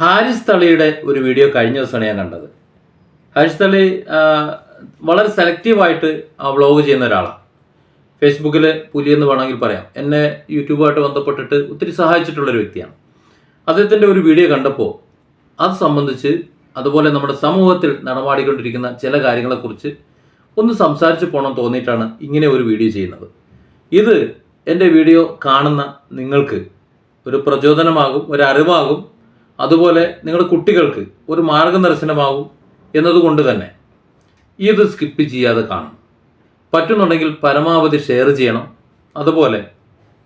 ഹാരിസ് തളിയുടെ ഒരു വീഡിയോ കഴിഞ്ഞ ദിവസമാണ് ഞാൻ കണ്ടത്. ഹാരിസ് തളി വളരെ സെലക്റ്റീവായിട്ട് വ്ളോഗ് ചെയ്യുന്ന ഒരാളാണ്. ഫേസ്ബുക്കിൽ പുലി എന്ന് വേണമെങ്കിൽ പറയാം. എന്നെ യൂട്യൂബുമായിട്ട് ബന്ധപ്പെട്ടിട്ട് ഒത്തിരി സഹായിച്ചിട്ടുള്ളൊരു വ്യക്തിയാണ്. അദ്ദേഹത്തിന്റെ ഒരു വീഡിയോ കണ്ടപ്പോൾ അത് സംബന്ധിച്ച് അതുപോലെ നമ്മുടെ സമൂഹത്തിൽ നടമാടിക്കൊണ്ടിരിക്കുന്ന ചില കാര്യങ്ങളെക്കുറിച്ച് ഒന്ന് സംസാരിച്ചു പോകണം തോന്നിയിട്ടാണ് ഇങ്ങനെ ഒരു വീഡിയോ ചെയ്യുന്നത്. ഇത് എന്റെ വീഡിയോ കാണുന്ന നിങ്ങൾക്ക് ഒരു പ്രചോദനമാകും ഒരു അറിവാകും അതുപോലെ നിങ്ങളുടെ കുട്ടികൾക്ക് ഒരു മാർഗദർശനമാകും എന്നതുകൊണ്ട് തന്നെ. ഇത് സ്കിപ്പ് ചെയ്യാതെ കാണും. പറ്റുന്നുണ്ടെങ്കിൽ പരമാവധി ഷെയർ ചെയ്യണം. അതുപോലെ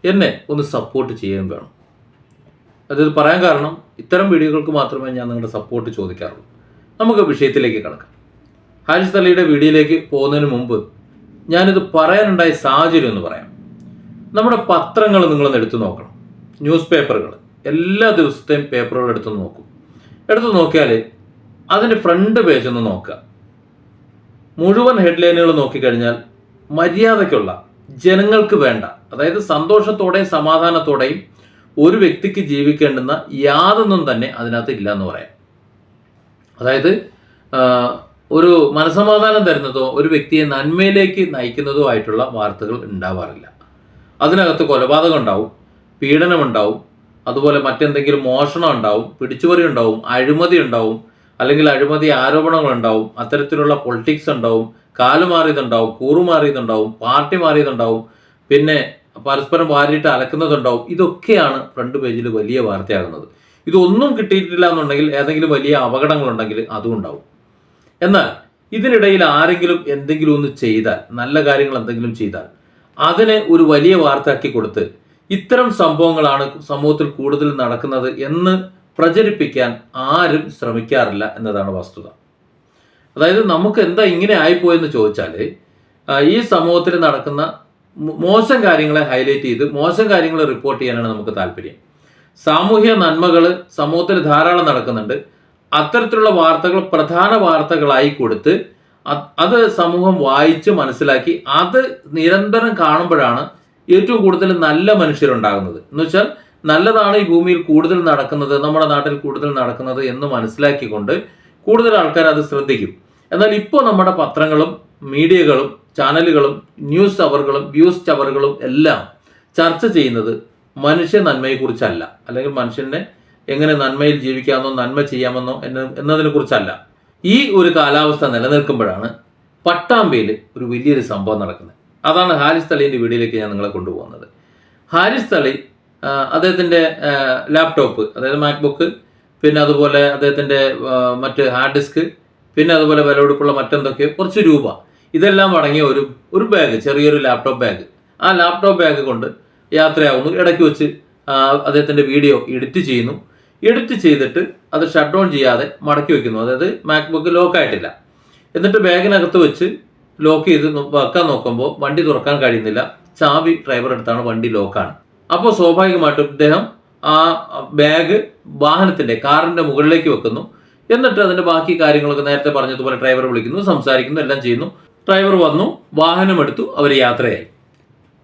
എന്നെ ഒന്ന് സപ്പോർട്ട് ചെയ്യുകയും വേണം. അതായത് പറയാൻ കാരണം ഇത്തരം വീഡിയോകൾക്ക് മാത്രമേ ഞാൻ നിങ്ങളുടെ സപ്പോർട്ട് ചോദിക്കാറുള്ളൂ. നമുക്ക് വിഷയത്തിലേക്ക് കിടക്കാം. ഹാരിസ് അലിയുടെ വീഡിയോയിലേക്ക് പോകുന്നതിന് മുമ്പ് ഞാനിത് പറയാനുണ്ടായ സാഹചര്യം എന്ന് പറയാം. നമ്മുടെ പത്രങ്ങൾ നിങ്ങളൊന്ന് എടുത്തു നോക്കണം. ന്യൂസ് പേപ്പറുകൾ എല്ലാ ദിവസത്തെയും പേപ്പറുകൾ എടുത്ത് നോക്കും. എടുത്ത് നോക്കിയാൽ അതിന്റെ ഫ്രണ്ട് പേജ് ഒന്ന് നോക്കുക. മുഴുവൻ ഹെഡ്ലൈനുകൾ നോക്കിക്കഴിഞ്ഞാൽ മര്യാദയ്ക്കുള്ള ജനങ്ങൾക്ക് വേണ്ട അതായത് സന്തോഷത്തോടെയും സമാധാനത്തോടെയും ഒരു വ്യക്തിക്ക് ജീവിക്കേണ്ടുന്ന യാതൊന്നും തന്നെ അതിനകത്ത് ഇല്ല എന്ന് പറയാം. അതായത് ഒരു മനസമാധാനം തരുന്നതോ ഒരു വ്യക്തിയെ നന്മയിലേക്ക് നയിക്കുന്നതോ ആയിട്ടുള്ള വാർത്തകൾ ഉണ്ടാവാറില്ല. അതിനകത്ത് കൊലപാതകം ഉണ്ടാവും പീഡനം ഉണ്ടാവും അതുപോലെ മറ്റെന്തെങ്കിലും മോഷണം ഉണ്ടാവും പിടിച്ചുപറി ഉണ്ടാവും അഴിമതി ഉണ്ടാവും അല്ലെങ്കിൽ അഴിമതി ആരോപണങ്ങൾ ഉണ്ടാവും അത്തരത്തിലുള്ള പൊളിറ്റിക്സ് ഉണ്ടാവും കാലുമാറിയതുണ്ടാവും കൂറുമാറിയതുണ്ടാവും പാർട്ടി മാറിയതുണ്ടാവും പിന്നെ പരസ്പരം വാരിയിട്ട് അലക്കുന്നതുണ്ടാവും ഇതൊക്കെയാണ് ഫ്രണ്ട് പേജിൽ വലിയ വാർത്തയാകുന്നത്. ഇതൊന്നും കിട്ടിയിട്ടില്ല എന്നുണ്ടെങ്കിൽ ഏതെങ്കിലും വലിയ അപകടങ്ങളുണ്ടെങ്കിൽ അതും ഉണ്ടാവും. എന്നാൽ ഇതിനിടയിൽ ആരെങ്കിലും എന്തെങ്കിലും ഒന്ന് ചെയ്താൽ നല്ല കാര്യങ്ങൾ എന്തെങ്കിലും ചെയ്താൽ അതിനെ ഒരു വലിയ വാർത്തയാക്കി കൊടുത്ത് ഇത്തരം സംഭവങ്ങളാണ് സമൂഹത്തിൽ കൂടുതൽ നടക്കുന്നത് എന്ന് പ്രചരിപ്പിക്കാൻ ആരും ശ്രമിക്കാറില്ല എന്നതാണ് വസ്തുത. അതായത് നമുക്ക് എന്താ ഇങ്ങനെ ആയിപ്പോയെന്ന് ചോദിച്ചാൽ ഈ സമൂഹത്തിൽ നടക്കുന്ന മോശം കാര്യങ്ങളെ ഹൈലൈറ്റ് ചെയ്ത് മോശം കാര്യങ്ങൾ റിപ്പോർട്ട് ചെയ്യാനാണ് നമുക്ക് താല്പര്യം. സാമൂഹ്യ നന്മകൾ സമൂഹത്തിൽ ധാരാളം നടക്കുന്നുണ്ട്. അത്തരത്തിലുള്ള വാർത്തകൾ പ്രധാന വാർത്തകളായി കൊടുത്ത് അത് സമൂഹം വായിച്ച് മനസ്സിലാക്കി അത് നിരന്തരം കാണുമ്പോഴാണ് ഏറ്റവും കൂടുതൽ നല്ല മനുഷ്യരുണ്ടാകുന്നത്. എന്ന് വെച്ചാൽ നല്ലതാണ് ഈ ഭൂമിയിൽ കൂടുതൽ നടക്കുന്നത് നമ്മുടെ നാട്ടിൽ കൂടുതൽ നടക്കുന്നത് എന്ന് മനസ്സിലാക്കിക്കൊണ്ട് കൂടുതൽ ആൾക്കാർ അത് ശ്രദ്ധിക്കും. എന്നാൽ ഇപ്പോൾ നമ്മുടെ പത്രങ്ങളും മീഡിയകളും ചാനലുകളും ന്യൂസ് അവറുകളും വ്യൂസ് ടവറുകളും എല്ലാം ചർച്ച ചെയ്യുന്നത് മനുഷ്യ നന്മയെക്കുറിച്ചല്ല. അല്ലെങ്കിൽ മനുഷ്യനെ എങ്ങനെ നന്മയിൽ ജീവിക്കാമെന്നോ നന്മ ചെയ്യാമെന്നോ എന്ന എന്നതിനെ കുറിച്ചല്ല ഈ ഒരു കാലാവസ്ഥ നിലനിൽക്കുമ്പോഴാണ് പട്ടാമ്പിയിൽ ഒരു വലിയൊരു സംഭവം നടക്കുന്നത്. അതാണ് ഹാരിസ് തളീന്റെ വീഡിയോയിലേക്ക് ഞാൻ നിങ്ങളെ കൊണ്ടുപോകുന്നത്. ഹാരിസ് തളി അദ്ദേഹത്തിന്റെ ലാപ്ടോപ്പ് അതായത് മാക്ബുക്ക് പിന്നെ അതുപോലെ അദ്ദേഹത്തിന്റെ മറ്റ് ഹാർഡ് ഡിസ്ക് പിന്നെ അതുപോലെ വിലപിടിപ്പുള്ള മറ്റെന്തൊക്കെ കുറച്ച് രൂപ. ഇതെല്ലാം അടങ്ങിയ ഒരു ഒരു ബാഗ് ചെറിയൊരു ലാപ്ടോപ്പ് ബാഗ്. ആ ലാപ്ടോപ്പ് ബാഗ് കൊണ്ട് യാത്രയാവുന്നു. ഇടയ്ക്ക് വെച്ച് അദ്ദേഹത്തിന്റെ വീഡിയോ എഡിറ്റ് ചെയ്യുന്നു. എഡിറ്റ് ചെയ്തിട്ട് അത് ഷട്ട് ഡൗൺ ചെയ്യാതെ മടക്കി വെക്കുന്നു. അതായത് മാക്ബുക്ക് ലോക്കായിട്ടില്ല എന്നിട്ട് ബാഗിനകത്ത് വെച്ച് ലോക്ക് ചെയ്ത് വെക്കാൻ നോക്കുമ്പോൾ വണ്ടി തുറക്കാൻ കഴിയുന്നില്ല. ചാവി ഡ്രൈവർ എടുത്താണ് വണ്ടി ലോക്കാണ് അപ്പോൾ സ്വാഭാവികമായിട്ടും ഇദ്ദേഹം ആ ബാഗ് വാഹനത്തിന്റെ കാറിന്റെ മുകളിലേക്ക് വെക്കുന്നു. എന്നിട്ട് അതിന്റെ ബാക്കി കാര്യങ്ങളൊക്കെ നേരത്തെ പറഞ്ഞതുപോലെ ഡ്രൈവർ വിളിക്കുന്നു സംസാരിക്കുന്നു എല്ലാം ചെയ്യുന്നു. ഡ്രൈവർ വന്നു വാഹനം എടുത്തു അവർ യാത്രയായി.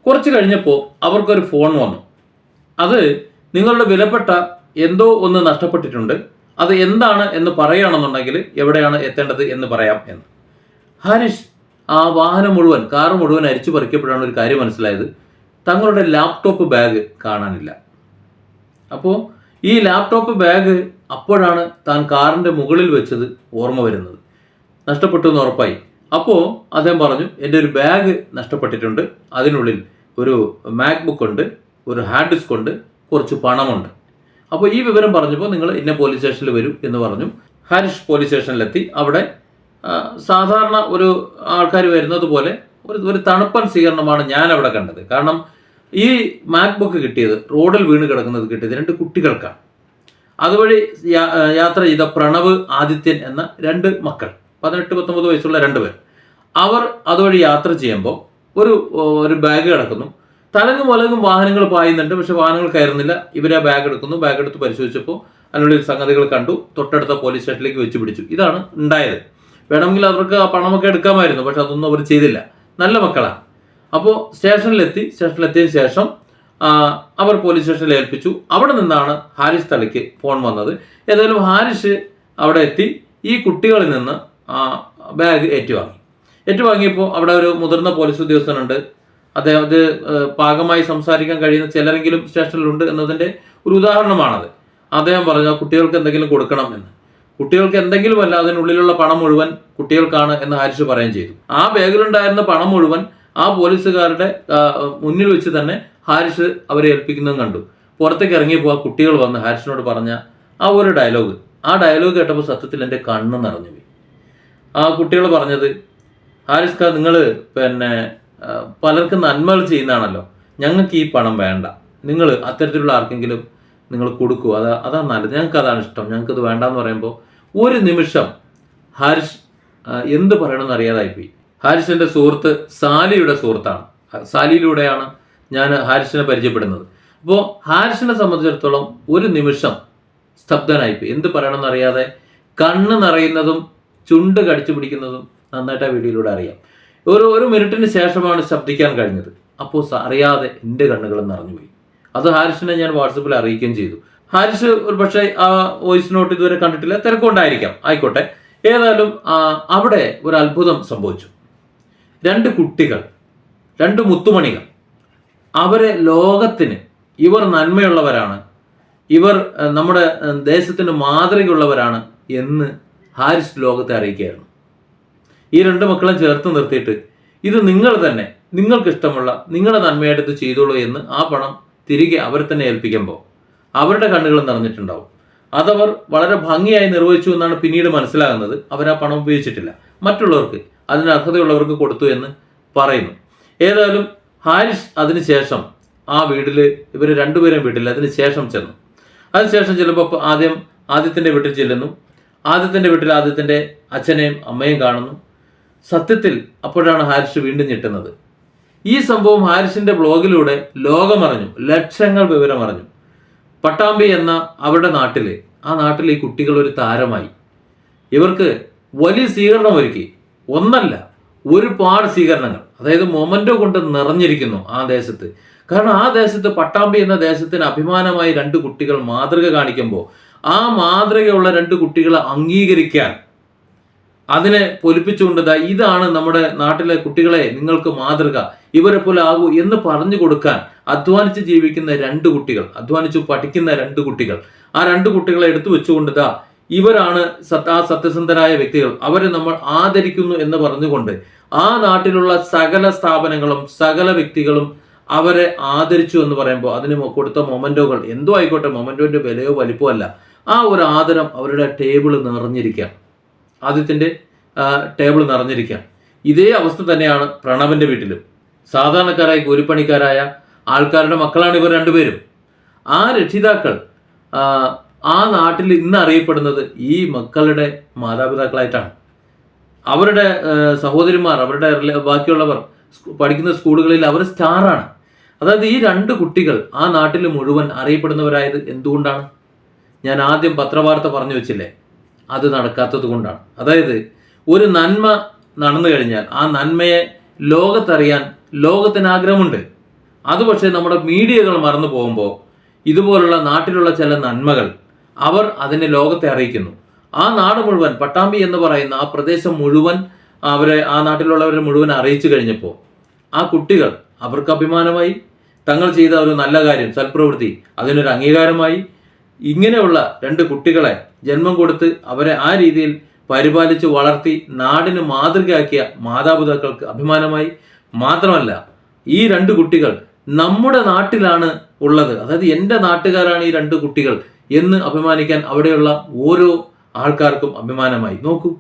കുറച്ച് കഴിഞ്ഞപ്പോൾ അവർക്കൊരു ഫോൺ വന്നു. അത് നിങ്ങളുടെ വിലപ്പെട്ട എന്തോ ഒന്ന് നഷ്ടപ്പെട്ടിട്ടുണ്ട്. അത് എന്താണ് എന്ന് പറയുകയാണെന്നുണ്ടെങ്കിൽ എവിടെയാണ് എത്തേണ്ടത് എന്ന് പറയാം എന്ന്. ഹാരിഷ് ആ വാഹനം മുഴുവൻ കാർ മുഴുവൻ അരിച്ചു പറിക്കപ്പോഴാണ് ഒരു കാര്യം മനസ്സിലായത് തങ്ങളുടെ ലാപ്ടോപ്പ് ബാഗ് കാണാനില്ല. അപ്പോൾ ഈ ലാപ്ടോപ്പ് ബാഗ് അപ്പോഴാണ് താൻ കാറിന്റെ മുകളിൽ വെച്ചത് ഓർമ്മ വരുന്നത്. നഷ്ടപ്പെട്ടു എന്ന് ഉറപ്പായി. അപ്പോൾ അദ്ദേഹം പറഞ്ഞു എന്റെ ഒരു ബാഗ് നഷ്ടപ്പെട്ടിട്ടുണ്ട്. അതിനുള്ളിൽ ഒരു മാക്ബുക്ക് ഉണ്ട് ഒരു ഹാർഡ് ഡിസ്ക് ഉണ്ട് കുറച്ച് പണമുണ്ട്. അപ്പോൾ ഈ വിവരം പറഞ്ഞപ്പോൾ നിങ്ങൾ ഇന്ന പോലീസ് സ്റ്റേഷനിൽ വരും എന്ന് പറഞ്ഞു. ഹാരിഷ് പോലീസ് സ്റ്റേഷനിലെത്തി അവിടെ സാധാരണ ഒരു ആൾക്കാർ വരുന്നത് പോലെ ഒരു ഒരു തണുപ്പൻ സ്വീകരണമാണ് ഞാൻ അവിടെ കണ്ടത്. കാരണം ഈ മാക്ബുക്ക് കിട്ടിയത് റോഡിൽ വീണ് കിടക്കുന്നത് കിട്ടിയത് രണ്ട് കുട്ടികൾക്കാണ്. അതുവഴി യാത്ര ചെയ്ത പ്രണവ് ആദിത്യൻ എന്ന രണ്ട് മക്കൾ പതിനെട്ട് പത്തൊമ്പത് വയസ്സുള്ള രണ്ട് പേർ. അവർ അതുവഴി യാത്ര ചെയ്യുമ്പോൾ ഒരു ഒരു ബാഗ് കിടക്കുന്നു. തലങ്ങും വലങ്ങും വാഹനങ്ങൾ പായുന്നുണ്ട് പക്ഷെ വാഹനങ്ങൾ കയറുന്നില്ല. ഇവരെ ബാഗ് എടുക്കുന്നു. ബാഗ് എടുത്ത് പരിശോധിച്ചപ്പോൾ അതിനുള്ളിൽ സംഗതികൾ കണ്ടു. തൊട്ടടുത്ത പോലീസ് സ്റ്റേഷനിലേക്ക് വെച്ച് പിടിച്ചു. ഇതാണ് ഉണ്ടായത്. വേണമെങ്കിൽ അവർക്ക് ആ പണമൊക്കെ എടുക്കാമായിരുന്നു പക്ഷെ അതൊന്നും അവർ ചെയ്തില്ല. നല്ല മക്കളാണ് അപ്പോൾ സ്റ്റേഷനിലെത്തി സ്റ്റേഷനിലെത്തിയതിനു ശേഷം അവർ പോലീസ് സ്റ്റേഷനിൽ ഏൽപ്പിച്ചു. അവിടെ നിന്നാണ് ഹാരിസ് തളിക്ക് ഫോൺ വന്നത്. ഏതായാലും ഹാരിസ് അവിടെ എത്തി ഈ കുട്ടികളിൽ നിന്ന് ബാഗ് ഏറ്റുവാങ്ങി. ഏറ്റുവാങ്ങിയപ്പോൾ അവിടെ ഒരു മുതിർന്ന പോലീസ് ഉദ്യോഗസ്ഥനുണ്ട്. അദ്ദേഹം അത് പാകമായി സംസാരിക്കാൻ കഴിയുന്ന ചിലരെങ്കിലും സ്റ്റേഷനിലുണ്ട് എന്നതിന്റെ ഒരു ഉദാഹരണമാണത്. അദ്ദേഹം പറഞ്ഞു "ആ കുട്ടികൾക്ക് എന്തെങ്കിലും കൊടുക്കണം എന്ന്. കുട്ടികൾക്ക് എന്തെങ്കിലും അല്ല അതിനുള്ളിലുള്ള പണം മുഴുവൻ കുട്ടികൾക്കാണ് എന്ന് ഹാരിസ് പറയുകയും ചെയ്തു. ആ ബാഗിലുണ്ടായിരുന്ന പണം മുഴുവൻ ആ പോലീസുകാരുടെ മുന്നിൽ വെച്ച് തന്നെ ഹാരിസ് അവരെ ഏൽപ്പിക്കുന്നതും കണ്ടു. പുറത്തേക്ക് ഇറങ്ങിയപ്പോൾ ആ കുട്ടികൾ വന്ന് ഹാരിസിനോട് പറഞ്ഞ ആ ഒരു ഡയലോഗ്. ആ ഡയലോഗ് കേട്ടപ്പോൾ സത്യത്തിൽ എന്റെ കണ്ണ് നിറഞ്ഞു പോയി. ആ കുട്ടികൾ പറഞ്ഞത് ഹാരിസ് ഖാൻ നിങ്ങൾ പിന്നെ പലർക്കും നന്മകൾ ചെയ്യുന്നതാണല്ലോ. ഞങ്ങൾക്ക് ഈ പണം വേണ്ട. നിങ്ങൾ അത്തരത്തിലുള്ള ആർക്കെങ്കിലും നിങ്ങൾ കൊടുക്കൂ. അതാ അതാ നല്ലത്. ഞങ്ങൾക്ക് അതാണ് ഇഷ്ടം. ഞങ്ങൾക്കത് വേണ്ടെന്ന് പറയുമ്പോൾ ഒരു നിമിഷം ഹാരിഷ് എന്ത് പറയണമെന്ന് അറിയാതായിപ്പോയി. ഹാരിസിന്റെ സുഹൃത്ത് സാലിയുടെ സുഹൃത്താണ്. സാലിയിലൂടെയാണ് ഞാൻ ഹാരിസിനെ പരിചയപ്പെടുന്നത്. അപ്പോൾ ഹാരിസിനെ സംബന്ധിച്ചിടത്തോളം ഒരു നിമിഷം സ്തബ്ധനായിപ്പോയി. എന്ത് പറയണമെന്ന് അറിയാതെ കണ്ണ് നിറയുന്നതും ചുണ്ട് കടിച്ചു പിടിക്കുന്നതും നന്നായിട്ട് ആ വീഡിയോയിലൂടെ അറിയാം. ഒരു ഒരു മിനിറ്റിന് ശേഷമാണ് ശബ്ദിക്കാൻ കഴിഞ്ഞത്. അപ്പോൾ അറിയാതെ എന്റെ കണ്ണുകൾ നിറഞ്ഞുപോയി. അത് ഹാരിസിനെ ഞാൻ വാട്സപ്പിൽ അറിയിക്കുകയും ചെയ്തു. ഹാരിസ് ഒരു പക്ഷേ ആ വോയിസ് നോട്ട് ഇതുവരെ കണ്ടിട്ടില്ല. തിരക്കുണ്ടായിരിക്കാം. ആയിക്കോട്ടെ. ഏതായാലും അവിടെ ഒരു അത്ഭുതം സംഭവിച്ചു. രണ്ട് കുട്ടികൾ രണ്ട് മുത്തുമണികൾ അവരെ ലോകത്തിന് ഇവർ നന്മയുള്ളവരാണ് ഇവർ നമ്മുടെ ദേശത്തിന് മാതൃകയുള്ളവരാണ് എന്ന് ഹാരിസ് ലോകത്തെ അറിയിക്കുകയായിരുന്നു. ഈ രണ്ട് മക്കളെ ചേർത്ത് നിർത്തിയിട്ട് ഇത് നിങ്ങൾ തന്നെ നിങ്ങൾക്കിഷ്ടമുള്ള നിങ്ങളുടെ നന്മയായിട്ട് ഇത് ചെയ്തോളൂ എന്ന് ആ പണം തിരികെ അവരെ തന്നെ ഏൽപ്പിക്കുമ്പോൾ അവരുടെ കണ്ണുകൾ നിറഞ്ഞിട്ടുണ്ടാവും. അതവർ വളരെ ഭംഗിയായി നിർവഹിച്ചു എന്നാണ് പിന്നീട് മനസ്സിലാകുന്നത്. അവർ ആ പണം ഉപയോഗിച്ചിട്ടില്ല. മറ്റുള്ളവർക്ക് അതിന് അർഹതയുള്ളവർക്ക് കൊടുത്തു എന്ന് പറയുന്നു. ഏതായാലും ഹാരിസ് അതിനുശേഷം ആ വീട്ടിൽ ഇവർ രണ്ടുപേരും വീട്ടിൽ അതിന് ശേഷം ചെന്നു. അതിനുശേഷം ചെല്ലുമ്പോൾ ആദ്യം ആദ്യത്തിന്റെ വീട്ടിൽ ചെല്ലുന്നു. ആദ്യത്തിന്റെ വീട്ടിൽ ആദ്യത്തിന്റെ അച്ഛനെയും അമ്മയും കാണുന്നു. സത്യത്തിൽ അപ്പോഴാണ് ഹാരിസ് വീണ്ടും ഞെട്ടുന്നത്. ഈ സംഭവം ഹാരിസിന്റെ ബ്ലോഗിലൂടെ ലോകമറിഞ്ഞു. ലക്ഷങ്ങൾ വിവരമറിഞ്ഞു. പട്ടാമ്പി എന്ന അവരുടെ നാട്ടിലെ ആ നാട്ടിലെ ഈ കുട്ടികൾ ഒരു താരമായി. ഇവർക്ക് വലിയ സ്വീകരണം ഒരുക്കി. ഒന്നല്ല ഒരുപാട് സ്വീകരണങ്ങൾ. അതായത് മൊമന്റോ കൊണ്ട് നിറഞ്ഞിരിക്കുന്നു ആ ദേശത്ത്. കാരണം ആ ദേശത്ത് പട്ടാമ്പി എന്ന ദേശത്തിന് അഭിമാനമായി രണ്ട് കുട്ടികൾ മാതൃക കാണിക്കുമ്പോൾ ആ മാതൃകയുള്ള രണ്ട് കുട്ടികളെ അംഗീകരിക്കാൻ അതിനെ പൊലിപ്പിച്ചുകൊണ്ട് ഇതാണ് നമ്മുടെ നാട്ടിലെ കുട്ടികളെ നിങ്ങൾക്ക് മാതൃക. ഇവരെ പോലെ ആകൂ എന്ന് പറഞ്ഞു കൊടുക്കാൻ അധ്വാനിച്ച് ജീവിക്കുന്ന രണ്ട് കുട്ടികൾ അധ്വാനിച്ച് പഠിക്കുന്ന രണ്ട് കുട്ടികൾ. ആ രണ്ട് കുട്ടികളെ എടുത്തു വെച്ചുകൊണ്ട് ഇവരാണ് സത് ആ സത്യസന്ധരായ വ്യക്തികൾ. അവരെ നമ്മൾ ആദരിക്കുന്നു എന്ന് പറഞ്ഞുകൊണ്ട് ആ നാട്ടിലുള്ള സകല സ്ഥാപനങ്ങളും സകല വ്യക്തികളും അവരെ ആദരിച്ചു എന്ന് പറയുമ്പോൾ അതിന് കൊടുത്ത മൊമെന്റോകൾ എന്തോ ആയിക്കോട്ടെ മൊമെന്റോന്റെ വിലയോ വലിപ്പമോ അല്ല ആ ഒരു ആദരം അവരുടെ ടേബിൾ നിറഞ്ഞിരിക്കുകയാണ്. ആദ്യത്തിന്റെ ടേബിൾ നിറഞ്ഞിരിക്കാം ഇതേ അവസ്ഥ തന്നെയാണ് പ്രണവന്റെ വീട്ടിലും. സാധാരണക്കാരായ കൂലിപ്പണിക്കാരായ ആൾക്കാരുടെ മക്കളാണ് ഇവർ രണ്ടുപേരും. ആ രക്ഷിതാക്കൾ ആ, നാട്ടിൽ ഇന്ന് അറിയപ്പെടുന്നത് ഈ മക്കളുടെ മാതാപിതാക്കളായിട്ടാണ്. അവരുടെ സഹോദരിമാർ അവരുടെ ബാക്കിയുള്ളവർ പഠിക്കുന്ന സ്കൂളുകളിൽ അവർ സ്റ്റാറാണ്. അതായത് ഈ രണ്ട് കുട്ടികൾ ആ നാട്ടിൽ മുഴുവൻ അറിയപ്പെടുന്നവരായത് എന്തുകൊണ്ടാണ്? ഞാൻ ആദ്യം പത്രവാർത്ത പറഞ്ഞു വെച്ചില്ലേ? അത് നടക്കാത്തത് കൊണ്ടാണ്. അതായത് ഒരു നന്മ നടന്നു കഴിഞ്ഞാൽ ആ നന്മയെ ലോകത്തറിയാൻ ലോകത്തിന് ആഗ്രഹമുണ്ട്. അത് പക്ഷേ നമ്മുടെ മീഡിയകൾ മറന്നു പോകുമ്പോൾ ഇതുപോലുള്ള നാട്ടിലുള്ള ചില നന്മകൾ അവർ അതിനെ ലോകത്തെ അറിയിക്കുന്നു. ആ നാട് മുഴുവൻ പട്ടാമ്പി എന്ന് പറയുന്ന ആ പ്രദേശം മുഴുവൻ അവരെ ആ നാട്ടിലുള്ളവരെ മുഴുവൻ അറിയിച്ചു കഴിഞ്ഞപ്പോൾ ആ കുട്ടികൾ അവർക്ക് അഭിമാനമായി തങ്ങൾ ചെയ്ത ഒരു നല്ല കാര്യം സൽപ്രവൃത്തി അതിനൊരു അംഗീകാരമായി ഇങ്ങനെയുള്ള രണ്ട് കുട്ടികളെ ജന്മം കൊടുത്ത് അവരെ ആ രീതിയിൽ പരിപാലിച്ച് വളർത്തി നാടിന് മാതൃകയാക്കിയ മാതാപിതാക്കൾക്ക് അഭിമാനമായി. മാത്രമല്ല ഈ രണ്ട് കുട്ടികൾ നമ്മുടെ നാട്ടിലാണ് ഉള്ളത്. അതായത് എന്റെ നാട്ടുകാരാണ് ഈ രണ്ട് കുട്ടികൾ എന്ന് അഭിമാനിക്കാൻ അവിടെയുള്ള ഓരോ ആൾക്കാർക്കും അഭിമാനമായി. നോക്കൂ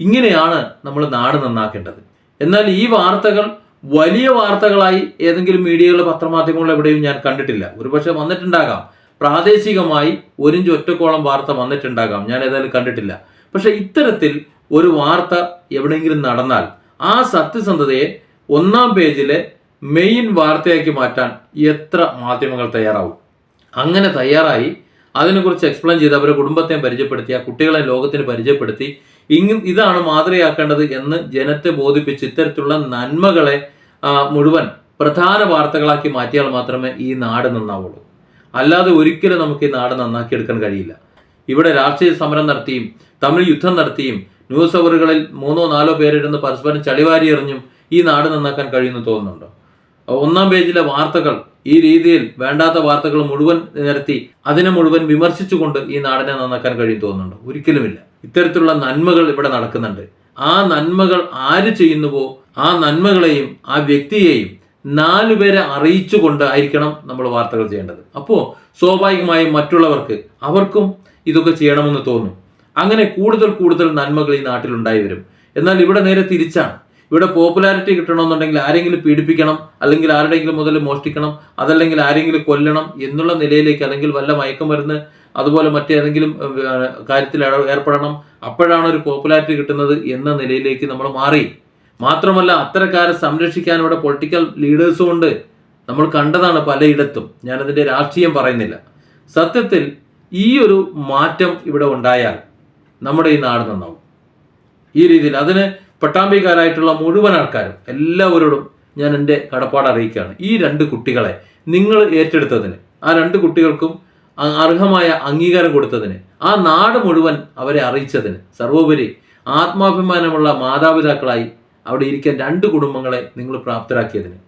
ഇങ്ങനെയാണ് നമ്മൾ നാട് നന്നാക്കേണ്ടത്. എന്നാൽ ഈ വാർത്തകൾ വലിയ വാർത്തകളായി ഏതെങ്കിലും മീഡിയകളോ പത്രമാധ്യമങ്ങളോ എവിടെയും ഞാൻ കണ്ടിട്ടില്ല. ഒരുപക്ഷെ വന്നിട്ടുണ്ടാകാം. പ്രാദേശികമായി ഒരിഞ്ച് ഒറ്റക്കോളം വാർത്ത വന്നിട്ടുണ്ടാകാം. ഞാൻ ഏതായാലും കണ്ടിട്ടില്ല. പക്ഷെ ഇത്തരത്തിൽ ഒരു വാർത്ത എവിടെയെങ്കിലും നടന്നാൽ ആ സത്യസന്ധതയെ ഒന്നാം പേജിലെ മെയിൻ വാർത്തയാക്കി മാറ്റാൻ എത്ര മാധ്യമങ്ങൾ തയ്യാറാവും? അങ്ങനെ തയ്യാറായി അതിനെക്കുറിച്ച് എക്സ്പ്ലെയിൻ ചെയ്ത് അവരുടെ കുടുംബത്തെ പരിചയപ്പെടുത്തി ആ കുട്ടികളെ ലോകത്തിന് പരിചയപ്പെടുത്തി ഇങ്ങ ഇതാണ് മാതൃകയാക്കേണ്ടത് എന്ന് ജനത്തെ ബോധിപ്പിച്ച് ഇത്തരത്തിലുള്ള നന്മകളെ മുഴുവൻ പ്രധാന വാർത്തകളാക്കി മാറ്റിയാൽ മാത്രമേ ഈ നാട് നന്നാവുള്ളൂ. അല്ലാതെ ഒരിക്കലും നമുക്ക് ഈ നാട് നന്നാക്കി എടുക്കാൻ കഴിയില്ല. ഇവിടെ രാഷ്ട്രീയ സമരം നടത്തിയും തമിഴ് യുദ്ധം നടത്തിയും ന്യൂസ് അവറുകളിൽ മൂന്നോ നാലോ പേരിരുന്ന് പരസ്പരം ചളിവാരി എറിഞ്ഞും ഈ നാട് നന്നാക്കാൻ കഴിയുമെന്ന് തോന്നുന്നുണ്ടോ? ഒന്നാം പേജിലെ വാർത്തകൾ ഈ രീതിയിൽ വേണ്ടാത്ത വാർത്തകൾ മുഴുവൻ നിരത്തി അതിനെ മുഴുവൻ വിമർശിച്ചുകൊണ്ട് ഈ നാടിനെ നന്നാക്കാൻ കഴിയും തോന്നുന്നുണ്ടോ? ഒരിക്കലുമില്ല. ഇത്തരത്തിലുള്ള നന്മകൾ ഇവിടെ നടക്കുന്നുണ്ട്. ആ നന്മകൾ ആര് ചെയ്യുന്നുവോ ആ നന്മകളെയും ആ വ്യക്തിയെയും നാലു പേരെ അറിയിച്ചുകൊണ്ട് ആയിരിക്കണം നമ്മൾ വാർത്തകൾ ചെയ്യേണ്ടത്. അപ്പോൾ സ്വാഭാവികമായും മറ്റുള്ളവർക്ക് അവർക്കും ഇതൊക്കെ ചെയ്യണമെന്ന് തോന്നും. അങ്ങനെ കൂടുതൽ കൂടുതൽ നന്മകൾ ഈ നാട്ടിൽ ഉണ്ടായി വരും. എന്നാൽ ഇവിടെ നേരെ തിരിച്ചാണ്. ഇവിടെ പോപ്പുലാരിറ്റി കിട്ടണമെന്നുണ്ടെങ്കിൽ ആരെങ്കിലും പീഡിപ്പിക്കണം അല്ലെങ്കിൽ ആരുടെയെങ്കിലും മുതൽ മോഷ്ടിക്കണം അതല്ലെങ്കിൽ ആരെങ്കിലും കൊല്ലണം എന്നുള്ള നിലയിലേക്ക് അല്ലെങ്കിൽ വല്ല മയക്കുമരുന്ന് അതുപോലെ മറ്റേതെങ്കിലും കാര്യത്തിൽ ഏർപ്പെടണം. അപ്പോഴാണ് ഒരു പോപ്പുലാരിറ്റി കിട്ടുന്നത് എന്ന നിലയിലേക്ക് നമ്മൾ മാറി. മാത്രമല്ല അത്തരക്കാരെ സംരക്ഷിക്കാൻ ഇവിടെ പൊളിറ്റിക്കൽ ലീഡേഴ്സും ഉണ്ട്. നമ്മൾ കണ്ടതാണ് പലയിടത്തും. ഞാനതിന്റെ രാഷ്ട്രീയം പറയുന്നില്ല. സത്യത്തിൽ ഈ ഒരു മാറ്റം ഇവിടെ ഉണ്ടായാൽ നമ്മുടെ ഈ നാട് നന്നാവും. ഈ രീതിയിൽ അതിന് പട്ടാമ്പിക്കാരായിട്ടുള്ള മുഴുവൻ ആൾക്കാരും എല്ലാവരോടും ഞാൻ എന്റെ കടപ്പാട് അറിയിക്കുകയാണ്. ഈ രണ്ട് കുട്ടികളെ നിങ്ങൾ ഏറ്റെടുത്തതിന് ആ രണ്ട് കുട്ടികൾക്കും അർഹമായ അംഗീകാരം കൊടുത്തതിന് ആ നാട് മുഴുവൻ അവരെ അറിയിച്ചതിന് സർവോപരി ആത്മാഭിമാനമുള്ള മാതാപിതാക്കളായി അവിടെ ഇരിക്കാൻ രണ്ട് കുടുംബങ്ങളെ നിങ്ങൾ പ്രാപ്തരാക്കിയതിന്.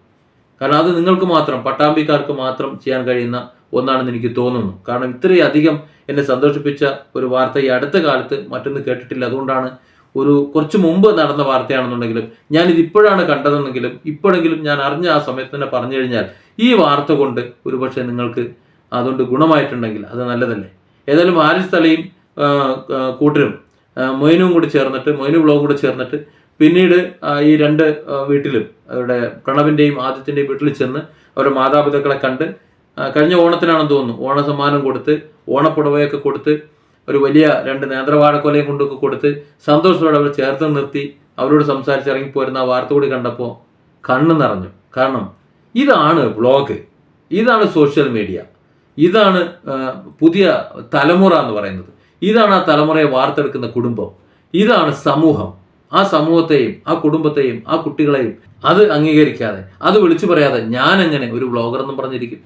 കാരണം അത് നിങ്ങൾക്ക് മാത്രം പട്ടാമ്പിക്കാർക്ക് മാത്രം ചെയ്യാൻ കഴിയുന്ന ഒന്നാണെന്ന് എനിക്ക് തോന്നുന്നു. കാരണം ഇത്രയധികം എന്നെ സന്തോഷിപ്പിച്ച ഒരു വാർത്ത ഈ അടുത്ത കാലത്ത് മറ്റൊന്ന് കേട്ടിട്ടില്ല. അതുകൊണ്ടാണ് ഒരു കുറച്ച് മുമ്പ് നടന്ന വാർത്തയാണെന്നുണ്ടെങ്കിലും ഞാൻ ഇത് ഇപ്പോഴാണ് കണ്ടതെന്നെങ്കിലും ഇപ്പോഴെങ്കിലും ഞാൻ അറിഞ്ഞ ആ സമയത്ത് തന്നെ പറഞ്ഞു കഴിഞ്ഞാൽ ഈ വാർത്ത കൊണ്ട് ഒരുപക്ഷെ നിങ്ങൾക്ക് അതുകൊണ്ട് ഗുണമായിട്ടുണ്ടെങ്കിൽ അത് നല്ലതല്ലേ? ഏതായാലും ആരിസ് തലയും കൂട്ടരും മൊയിനും കൂടി ചേർന്നിട്ട് മൊയ്നു ബ്ലോഗും കൂടി ചേർന്നിട്ട് പിന്നീട് ഈ രണ്ട് വീട്ടിലും അവരുടെ പ്രണവിന്റെയും ആദിത്യന്റെയും വീട്ടിൽ ചെന്ന് അവരുടെ മാതാപിതാക്കളെ കണ്ട് കഴിഞ്ഞ ഓണത്തിനാണെന്ന് തോന്നുന്നു. ഓണസമ്മാനം കൊടുത്ത് ഓണപ്പുടവയൊക്കെ കൊടുത്ത് ഒരു വലിയ രണ്ട് നേന്ത്രവാഴക്കൊലയും കൊണ്ടൊക്കെ കൊടുത്ത് സന്തോഷത്തോടെ അവർ ചേർത്ത് നിർത്തി അവരോട് സംസാരിച്ച് ഇറങ്ങിപ്പോരുന്ന ആ വാർത്ത കൂടി കണ്ടപ്പോൾ കണ്ണ് നിറഞ്ഞു. കാരണം ഇതാണ് വ്ളോഗ്. ഇതാണ് സോഷ്യൽ മീഡിയ. ഇതാണ് പുതിയ തലമുറ എന്ന് പറയുന്നത്. ഇതാണ് ആ തലമുറയെ വാർത്തെടുക്കുന്ന കുടുംബം. ഇതാണ് സമൂഹം. ആ സമൂഹത്തെയും ആ കുടുംബത്തെയും ആ കുട്ടികളെയും അത് അംഗീകരിക്കാതെ അത് വിളിച്ചു പറയാതെ ഞാൻ എങ്ങനെ ഒരു ബ്ലോഗർ എന്നും പറഞ്ഞിരിക്കും.